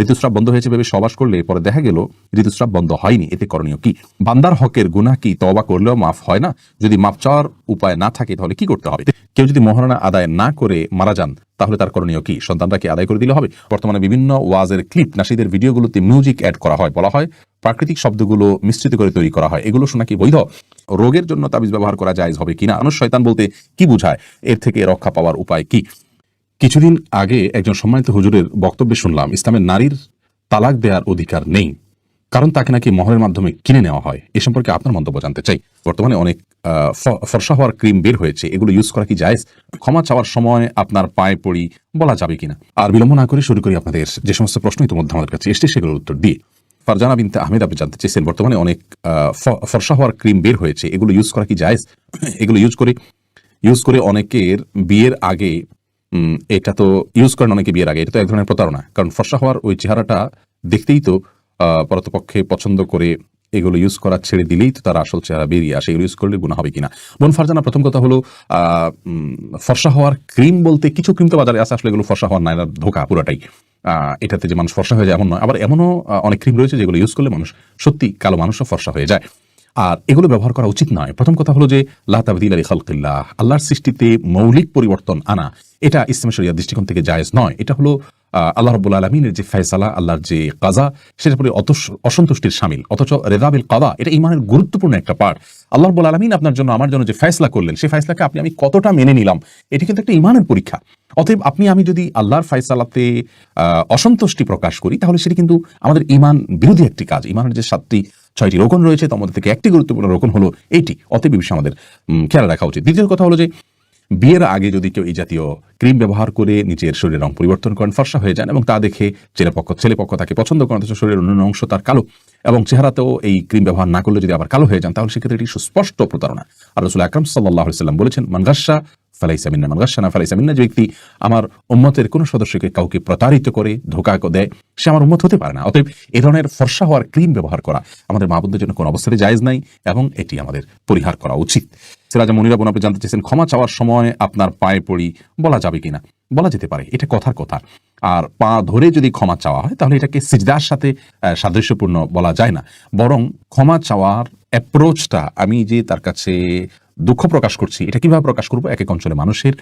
ঋতুস্রাব বন্ধ হয়েছে ভেবে সবাস করলে পরে দেখা গেল ঋতুস্রাব বন্ধ হয়নি। এতে করণীয় কি? বান্দার হকের গুনাহ কি? তওবা করলেও মাফ হয় না? যদি মাফ চাওয়ার উপায় না থাকে তাহলে কি করতে হবে? কেউ যদি মহারণা আদায় না করে মারা যান, তাহলে তার করণীয় কি? সন্তানরা কি আদায় করে দিলে হবে? বর্তমানে বিভিন্ন ওয়াজের ক্লিপ নাসিদের ভিডিওগুলোতে মিউজিক অ্যাড করা হয়। বলা হয় প্রাকৃতিক শব্দগুলো মিশ্রিত করে তৈরি করা হয়। এগুলো শোনা কি বৈধ? রোগের জন্য তাবিজ ব্যবহার করা যায় হবে কিনা? শয়তান বলতে কি বোঝায়? এর থেকে রক্ষা পাওয়ার উপায় কি? কিছুদিন আগে একজন সম্মানিত হুজুরের বক্তব্যে শুনলাম, ইসলামের নারীর তালাক দেওয়ার অধিকার নেই, কারণ তাকে নাকি মহরের মাধ্যমে কিনে নেওয়া হয়। এ সম্পর্কে আপনার মন্তব্য জানতে চাই। বর্তমানে অনেক ফর্সা হওয়ার ক্রিম বের হয়েছে। এগুলো ইউজ করা কি জায়েজ? ক্ষমা চাওয়ার সময় আপনার পায়ে পড়ি বলা যাবে কিনা? আর বিলম্ব না করে শুরু করি আপনাদের যে সমস্ত প্রশ্ন ইতিমধ্যে আমাদের কাছে এসছে, সেগুলোর উত্তর দিয়ে। ফারজানা বিনতে আহমেদ, আপনি জানতে চেয়েছেন, বর্তমানে অনেক ফর্সা হওয়ার ক্রিম বের হয়েছে। এগুলো ইউজ করা কি জায়েজ? এগুলো ইউজ করে ইউজ করে অনেকের বিয়ের আগে এটা তো ইউজ করেন অনেকে বিয়ের আগে? এটা তো এক ধরনের প্রতারণা। কারণ ফর্সা হওয়ার ওই চেহারাটা দেখতেই তো পরতপক্ষে পছন্দ করে এগুলো ইউজ করা ছেড়ে দিলেই তো তার আসল চেহারা বেরিয়ে আসে। এগুলো ইউজ করলে গুণা হবে কিনা? বোন ফারজানা প্রথম কথা হলো ফর্সা হওয়ার ক্রিম বলতে কিছু ক্রিম তো বাজারে আছে, আসলে এগুলো ফর্সা হওয়ার নাইনার ধোকা পুরোটাই। এটাতে যে মানুষ ফর্সা হয়ে যায় এমন নয়। আবার এমনও অনেক ক্রিম রয়েছে যেগুলো ইউজ করলে মানুষ সত্যি কালো মানুষও ফর্সা হয়ে যায়। আর এগুলো ব্যবহার করা উচিত নয়। প্রথম কথা হলো যে, লা তাবদিল আলী খালকিল্লাহ, আল্লাহর সৃষ্টিতে মৌলিক পরিবর্তন আনা। এটা ইসলাম দৃষ্টিকোণ থেকে জায়েজ নয়। এটা হলো আল্লাহ রব্বুল আলমিনের যে ফয়সালা, আল্লাহর যে কাজা, সেটার প্রতি অত অসন্তুষ্টির সামিল। অথচ রেদাবিল কাদা, এটা ইমানের গুরুত্বপূর্ণ একটা পার্ট আল্লাহ রব্বুল আলমিন আপনার জন্য, আমার জন্য যে ফয়সলা করলেন, সেই ফয়সলাকে আপনি, আমি কতটা মেনে নিলাম, এটি কিন্তু একটা ইমানের পরীক্ষা। অতএব আপনি, আমি যদি আল্লাহর ফয়সালাতে অসন্তুষ্টি প্রকাশ করি, তাহলে সেটি কিন্তু আমাদের ইমান বিরোধী একটি কাজ। ইমানের যে সাতটি, ছয়টি রোকন রয়েছে, তার মধ্যে থেকে একটি গুরুত্বপূর্ণ রোকন হলো এইটি অতএব বিষয়ে আমাদের খেয়াল রাখা উচিত। দ্বিতীয় কথা হলো যে বিয়ের আগে যদি কেউ এই জাতীয় ক্রিম ব্যবহার করে নিজের শরীরের রং পরিবর্তন করেন, ফর্সা হয়ে যান এবং তা দেখে ছেলেপক্ষ ছেলেপক্ষ তাকে পছন্দ করেন, অথচ শরীরের অন্যান্য অংশ তার কালো এবং চেহারাতেও এই ক্রিম ব্যবহার না করলে যদি আবার কালো হয়ে যান, তাহলে সেক্ষেত্রে এটি সুস্পষ্ট প্রতারণা। আর রসুল আকরম সাল্লাহ সাল্লাম বলেছেন মানগাসা ফালাইসামিন্না মানগাসানা ফালাইসামিন্না যে ব্যক্তি আমার উম্মতের কোনো সদস্যকে কাউকে প্রতারিত করে ধোকা দেয়, সে আমার উম্মত হতে পারে না। অতএব এ ধরনের ফর্সা হওয়ার ক্রিম ব্যবহার করা আমাদের মা বোনদের জন্য কোনো অবস্থায় জায়েজ নাই এবং এটি আমাদের পরিহার করা উচিত। সিরাজা মনিরা বোন আপনি জানতে চেয়েছেন, ক্ষমা চাওয়ার সময় আপনার পায়ে পড়ি, বলা যাবে কিনা? বলা যেতে পারে, এটা কথার কথা। আর পা ধরে যদি ক্ষমা চাওয়া হয়, তাহলে এটাকে সিজদার সাথে সাদৃশ্যপূর্ণ বলা যায় না। বরং ক্ষমা চাওয়ার অ্যাপ্রোচটা আমি যে তার কাছে দুঃখ প্রকাশ করছি। এটা কীভাবে প্রকাশ করব? এক এক অঞ্চলে মানুষের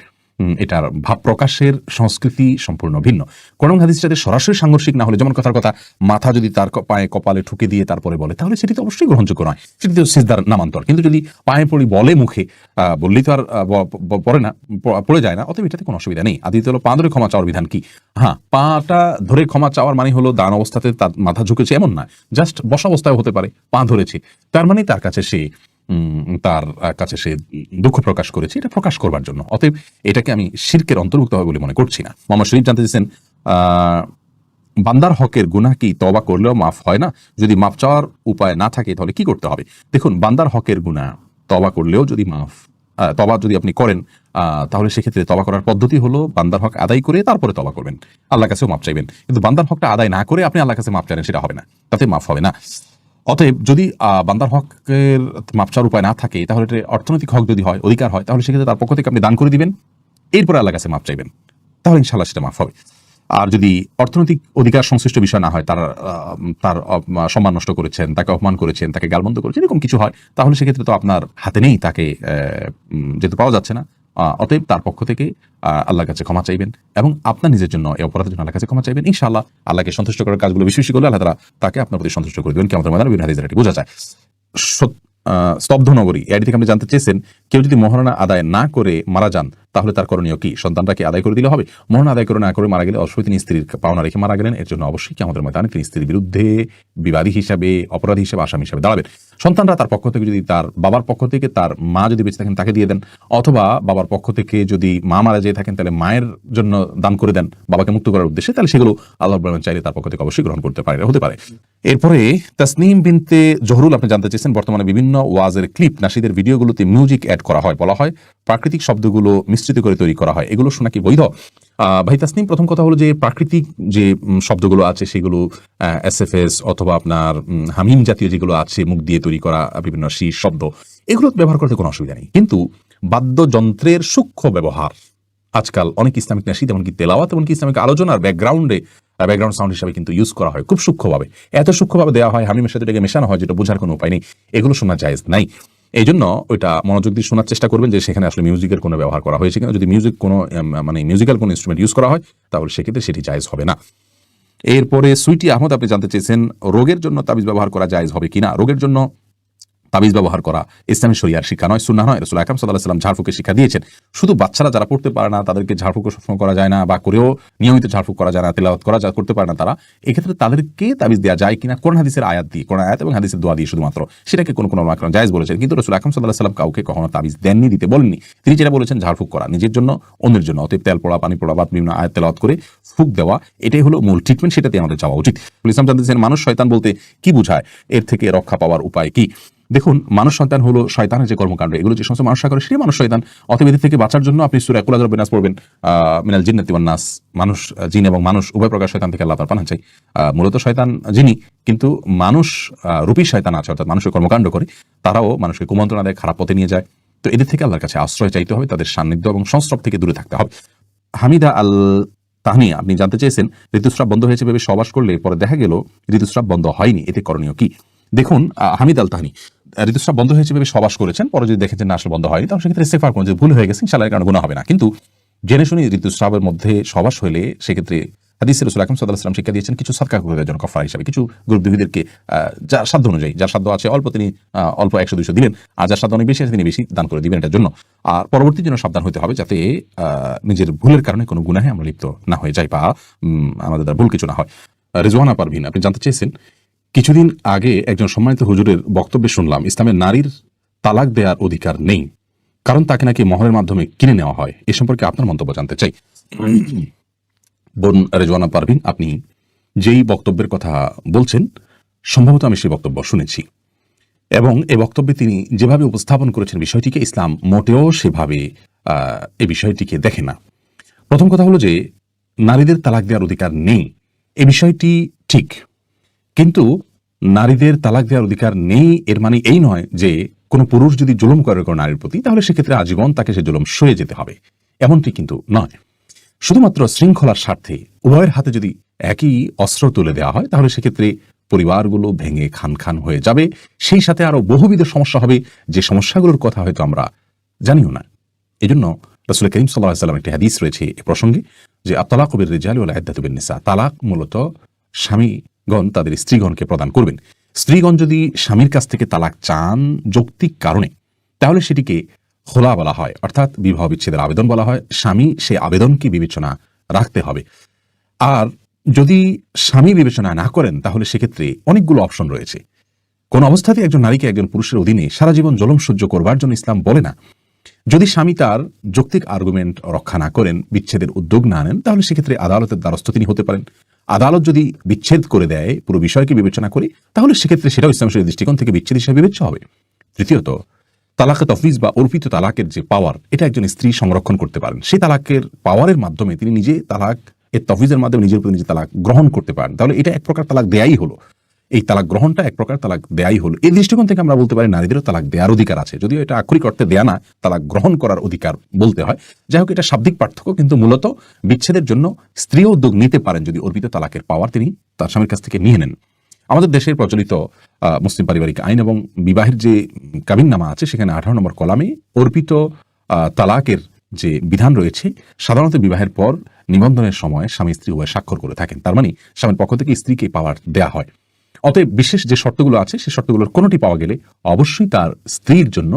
এটার ভাব প্রকাশের সংস্কৃতি সম্পূর্ণ ভিন্ন। কোন হাদিসের সরাসরি সাংঘর্ষিক না হলে, যেমন কথার কথা, মাথা যদি তার পায়ে কপালে ঠুকে দিয়ে তারপরে বলে, তাহলে সেটি তো অবশ্যই গ্রহণযোগ্য নয়। সেটি তো সিজদার নামান্তর। কিন্তু যদি পায়ে পড়ি বলে মুখে বললেই তো আর পড়ে না পড়ে যায় না, অতএব এটাতে কোনো অসুবিধা নেই। আদিতে হলো পা ধরে ক্ষমা চাওয়ার বিধান কি? হ্যাঁ পাটা ধরে ক্ষমা চাওয়ার মানে হলো দান অবস্থাতে তার মাথা ঝুঁকেছে, এমন না। জাস্ট বসা অবস্থায় হতে পারে, পা ধরেছে। তার মানে তার কাছে সে তার কাছে সে দুঃখ প্রকাশ করেছে, এটা প্রকাশ করবার জন্য। অতএব এটাকে আমি শির্কের অন্তর্ভুক্ত হবে বলে মনে করছি না। মোহাম্মদ শরীফ জানতে চেয়েছেন বান্দার হকের গুনাহ কি তবা করলেও মাফ হয় না? যদি মাফ চাওয়ার উপায় না থাকে, তাহলে কি করতে হবে? দেখুন, বান্দার হকের গুনাহ তবা করলেও যদি মাফ তবা যদি আপনি করেন তাহলে সেক্ষেত্রে তবা করার পদ্ধতি হলো বান্দার হক আদায় করে তারপরে তবা করবেন। আল্লাহ কাছেও মাপ চাইবেন। কিন্তু বান্দার হকটা আদায় না করে আপনি আল্লাহ কাছে মাপ চাইলেন সেটা হবে না। তাতে মাফ হবে না। অতএব যদি বান্দার হকের মাপ চাওয়ার উপায় না থাকে, তাহলে অর্থনৈতিক হক যদি হয়, অধিকার হয়, তাহলে সেক্ষেত্রে তার পক্ষ থেকে আপনি দান করে দিবেন। এরপরে আল্লাহ কাছে মাপ চাইবেন। তাহলে ইনশাল্লাহ সেটা মাফ হবে। আর যদি অর্থনৈতিক অধিকার সংশ্লিষ্ট বিষয় না হয়, তার তার সম্মান নষ্ট করেছেন, তাকে অপমান করেছেন, তাকে গালমন্দ করেছেন, এরকম কিছু হয়, তাহলে সেক্ষেত্রে তো আপনার হাতে নেই তাকে যেহেতু পাওয়া যাচ্ছে না। অতএব তার পক্ষ থেকে আল্লাহর কাছে ক্ষমা চাইবেন এবং আপনার নিজের জন্য এই অপরাধের জন্য আল্লাহ কাছে ক্ষমা চাইবেন। ইনশাআল্লাহ আল্লাহকে সন্তুষ্ট করার কাজগুলো বেশি বেশি করলে আল্লাহ তারা তাকে আপনার প্রতি সন্তুষ্ট করে দেবেন। কেমন আমাদের বিভিন্ন বোঝা যায়। স্তব্ধ নগরী। এটি থেকে আপনি জানতে চেয়েছেন কেউ যদি মহারণা আদায় না করে মারা যান, তাহলে তার করণীয় কি? সন্তানরা কি আদায় করে দিলে হবে? মহারণা আদায় করে না করে মারা গেলে অবশ্যই তিনি স্ত্রীর পাওনা রেখে মারা গেলেন। এর জন্য অবশ্যই কি আমাদের ময়দানে তিনি স্ত্রীর বিরুদ্ধে বিবাদী হিসাবে, অপরাধী হিসাবে, আসামি হিসাবে দাঁড়াবেন। সন্তানরা তার পক্ষ থেকে যদি তার বাবার পক্ষ থেকে তার মা যদি বেঁচে থাকেন, তাকে দিয়ে দেন। অথবা বাবার পক্ষ থেকে যদি মা মারা যেয়ে থাকেন, তাহলে মায়ের জন্য দান করে দেন, বাবাকে মুক্ত করার উদ্দেশ্যে, তাহলে সেগুলো আল্লাহ আলামিন চাইলে তার পক্ষ থেকে অবশ্যই গ্রহণ করতে পারে, হতে পারে। এরপরে তাসনিম বিনতে জহরুল আপনি জানতে চেয়েছেন, বর্তমানে বিভিন্ন ওয়াজের ক্লিপ, নাসিদের ভিডিওগুলোতে মিউজিক অ্যাড করা হয়, বলা হয়, প্রাকৃতিক শব্দগুলো মিশ্রিত করে তৈরি করা হয়। এগুলো শোনা কি বৈধ? ভাই তাসনিম, প্রথম কথা হলো যে প্রাকৃতিক যে শব্দগুলো আছে সেগুলো এস অথবা আপনার হামিম জাতীয় যেগুলো আছে, মুখ দিয়ে তৈরি করা বিভিন্ন শীষ শব্দ, এগুলো ব্যবহার করতে কোনো অসুবিধা নেই। কিন্তু বাদ্যযন্ত্রের সূক্ষ্ম ব্যবহার, আজকাল অনেক ইসলামিক নাসিদ, এমনকি তেলাওয়াত, এমনকি ইসলামিক আলোচনার ব্যাকগ্রাউন্ডে ব্যাকগ্রাউন্ড সাউন্ড হিসাবে কিন্তু ইউজ করা হয় খুব সূক্ষ্মভাবে। এত সূক্ষ্মভাবে দেওয়া হয়, হামিমের সাথে এটাকে মেশানো হয়, যেটা বোঝার কোনো উপায় নেই। এগুলো শোনা যায় নাই। এই জন্য ওইটা মনোযোগ দিয়ে শোনার চেষ্টা করবেন যে সেখানে আসলে মিউজিকের কোনো ব্যবহার করা হয়েছে কিনা। যদি মিউজিক কোনো মানে মিউজিক্যাল কোনো ইনস্ট্রুমেন্ট ইউজ করা হয়, তাহলে সেক্ষেত্রে সেটি জায়জ হবে না। এরপরে সুইটি আহমদ আপনি জানতে চেয়েছেন, রোগের জন্য তাবিজ ব্যবহার করা জায়জ হবে কিনা? রোগের জন্য তাবিজ ব্যবহার করা, ইসলামী শরিয়ার শিক্ষা নয় সুন্না নয়, রসুল আকরাম সাল্লাহ সাল্লাম ঝাড়ফুকের শিক্ষা দিয়েছেন। শুধু বাচ্চারা যারা পড়তে পারে না, তাদেরকে ঝাড়ফুক সবসময় করা যায় না বা করেও নিয়মিত ঝাড়ফুক করা যায় না, তেলাওয়াত করা যা করতে পারে না তারা। এক্ষেত্রে তাদেরকে তাবিজ দেওয়া যায় কিনা, কোন হাদিসের আয়াত দিয়ে, কোন আয়াত এবং হাদিসের দোয়া দিয়ে শুধুমাত্র, সেটাকে কোনো কোনো মাকরণ জায়েজ বলেছেন। কিন্তু রসুল আকরাম সাল্লাহ সাল্লাম কাউকে কখনো তাবিজ দেননি, দিতে বলেননি। তিনি যেটা বলেছেন, ঝাড়ফুক করা, নিজের জন্য, অন্যের জন্য। অতএব তেল পড়া, পানি পড়া বা বিভিন্ন আয়াত তেলাওয়াত করে ফুক দেওয়া, এটাই হলো মূল ট্রিটমেন্ট সেটাতে আমাদের যাওয়া উচিত। ইসলাম জানতেছেন মানুষ শয়তান বলতে কি বোঝায়? এর থেকে রক্ষা পাওয়ার উপায় কি? দেখুন, মানুষ সন্তান হলো শয়তানের যে কর্মকাণ্ড। এগুলো যে সমস্ত মানুষ করে সেটাই মানুষ শয়তান। অতএব থেকে বাঁচার জন্য আপনি সুরা কুলাদর বিনাস পড়বেন। মিনাল জিন্নাতি ওয়ান নাস। মানুষ, জিন এবং মানুষ উভয় প্রকার শয়তান থেকে আল্লাহ পানা চাই। মূলত শয়তান যিনি কিন্তু মানুষ রূপী শয়তান আছে, অর্থাৎ মানুষের কর্মকাণ্ড করে, তারাও মানুষকে কুমন্ত্রণা দেয়, খারাপ পথে নিয়ে যায়। তো এদের থেকে আল্লাহর কাছে আশ্রয় চাইতে হবে, তাদের সান্নিধ্য এবং সংস্রব থেকে দূরে থাকতে হবে। হামিদা আল তাহনিয়া, আপনি জানতে চেয়েছেন, ঋতুস্রাব বন্ধ হয়েছে ভেবে সবাস করলে পরে দেখা গেল, ঋতুস্রাব বন্ধ হয়নি। এতে করণীয় কি? দেখুন হামিদ আল তাহানি ঋতুস্রাব বন্ধ হয়েছে ভেবে সবাস করেছেন, পরে যদি দেখেছেন না, আসলে বন্ধ হয়নি তাহলে সেক্ষেত্রে ইস্তেফার করুন, যে ভুল হয়ে গেছে, ইনশাআল্লাহ এর কারণে গুণা হবে না। কিন্তু জেনে শুনে ঋতুস্রাবের মধ্যে সবাস হলে সেক্ষেত্রে হাদিসের রসুল আকরম সাল্লাহ সাল্লাম শিক্ষা দিয়েছেন কিছু সৎকার করে দেওয়ার জন্য কফার হিসাবে। কিছু গ্রুপ দুহিদেরকে যার সাধ্য অনুযায়ী, যার সাধ্য আছে, অল্প তিনি অল্প একশো দুইশো দিলেন, আর যার সাধ্য অনেক বেশি আছে তিনি বেশি দান করে দিবেন এটার জন্য। আর পরবর্তী জন্য সাবধান হতে হবে যাতে নিজের ভুলের কারণে কোনো গুনাহে আমরা লিপ্ত না হয়ে যাই বা আমাদের দ্বারা ভুল কিছু না হয়। রেজওয়ানা পারভিন আপনি জানতে চেয়েছেন কিছুদিন আগে একজন সম্মানিত হুজুরের বক্তব্যে শুনলাম, ইসলামের নারীর তালাক দেওয়ার অধিকার নেই। কারণ তাকে নাকি মহরের মাধ্যমে কিনে নেওয়া হয়। এ সম্পর্কে আপনার মন্তব্য জানতে চাই। বোন রেজওয়ানা পারভিন, আপনি যেই বক্তব্যের কথা বলছেন, সম্ভবত আমি সেই বক্তব্য শুনেছি। এবং এই বক্তব্যে তিনি যেভাবে উপস্থাপন করেছেন বিষয়টিকে, ইসলাম মোটেও সেভাবে এই বিষয়টিকে দেখে না। প্রথম কথা হলো যে, নারীদের তালাক দেওয়ার অধিকার নেই। এ বিষয়টি ঠিক। কিন্তু নারীদের তালাক দেওয়ার অধিকার নেই, এর মানে এই নয় যে কোনো পুরুষ যদি জুলুম করে কোনো নারীর প্রতি, তাহলে সেক্ষেত্রে আজীবন তাকে সে জুলুম সয়ে যেতে হবে। এমনটি কিন্তু নয়। শুধুমাত্র শৃঙ্খলার স্বার্থে উভয়ের হাতে যদি একই অস্ত্র তুলে দেওয়া হয়, তাহলে সেক্ষেত্রে পরিবারগুলো ভেঙে খান খান হয়ে যাবে। সেই সাথে আরও বহুবিধ সমস্যা হবে। যে সমস্যাগুলোর কথা হয়তো আমরা জানিও না। এই জন্য রসুল করিম সাল্লাহ সাল্লাম একটি হাদিস রয়েছে এ প্রসঙ্গে যে, আত্তালাক কবির রেজাল নিসা তালাক মূলত স্বামীগণ তাদের স্ত্রীগণকে প্রদান করবেন। স্ত্রীগণ যদি স্বামীর কাছ থেকে তালাক চান যৌক্তিক কারণে, তাহলে সেটিকে খোলা বলা হয়, অর্থাৎ বিবাহ বিচ্ছেদের আবেদন বলা হয়। স্বামী সেই আবেদনকে বিবেচনা রাখতে হবে। আর যদি স্বামী বিবেচনা না করেন, তাহলে সেক্ষেত্রে অনেকগুলো অপশন রয়েছে। কোন অবস্থাতে একজন নারীকে একজন পুরুষের অধীনে সারা জীবন জলম সহ্য করবার জন্য ইসলাম বলে না। যদি স্বামী তার যৌক্তিক আর্গুমেন্ট রক্ষা না করেন, বিচ্ছেদের উদ্যোগ না নেন, তাহলে সেক্ষেত্রে আদালতের দ্বারস্থ তিনি হতে পারেন। আদালত যদি বিচ্ছেদ করে দেয়, পুরো বিষয়কে বিবেচনা করে, তাহলে সেক্ষেত্রে সেটাও ইসলাম শরীর দৃষ্টিকোণ থেকে বিচ্ছেদ হিসেবে বিবেচ্য হবে। তৃতীয়ত তালাকে তফিজ বা অর্পিত তালাকের যে পাওয়ার এটা একজন স্ত্রী সংরক্ষণ করতে পারেন। সেই তালাকের পাওয়ারের মাধ্যমে তিনি নিজে তালাক, এর তফিজের মাধ্যমে নিজের প্রতি নিজে তালাক গ্রহণ করতে পারেন। তাহলে এটা এক প্রকার তালাক দেয়াই হলো। এই তালাক গ্রহণটা এক প্রকার তালাক দেয়াই হলো। এই দৃষ্টিকোণ থেকে আমরা বলতে পারি, নারীদেরও তালাক দেওয়ার অধিকার আছে। যদিও এটা আক্ষরিক অর্থে দেয়া না, তালাক গ্রহণ করার অধিকার বলতে হয়। যাই হোক, এটা শাব্দিক পার্থক্য, কিন্তু মূলত বিচ্ছেদের জন্য স্ত্রীও উদ্যোগ নিতে পারেন যদি অর্পিত তালাকের পাওয়ার তিনি তার স্বামীর কাছ থেকে নিয়ে নেন। আমাদের দেশের প্রচলিত মুসলিম পারিবারিক আইন এবং বিবাহের যে কাবিননামা আছে, সেখানে আঠারো নম্বর কলামে অর্পিত তালাকের যে বিধান রয়েছে, সাধারণত বিবাহের পর নিবন্ধনের সময় স্বামী স্ত্রী উভয় স্বাক্ষর করে থাকেন। তার মানে স্বামীর পক্ষ থেকে স্ত্রীকে পাওয়ার দেয়া হয়। অতএব বিশেষ যে শর্তগুলো আছে, সেই শর্তগুলোর কোনোটি পাওয়া গেলে অবশ্যই তার স্ত্রীর জন্য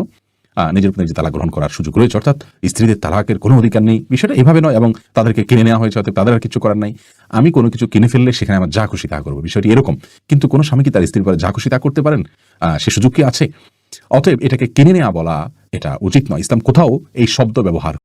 নিজের উপর নিজে তালাক গ্রহণ করার সুযোগ রয়েছে। অর্থাৎ স্ত্রীদের তালাকের কোনো অধিকার নেই। বিষয়টা এভাবে নয় এবং তাদেরকে কিনে নেওয়া হয়েছে অর্থাৎ তাদের আর কিছু করার নাই। আমি কোনো কিছু কিনে ফেললে সেখানে আমার যা খুশি তা করব। বিষয়টি এরকম। কিন্তু কোনো স্বামী কি তার স্ত্রীর পরে যা খুশি তা করতে পারেন? সে সুযোগ কি আছে? অতএব এটাকে কিনে নেওয়া বলা এটা উচিত নয়। ইসলাম কোথাও এই শব্দ ব্যবহার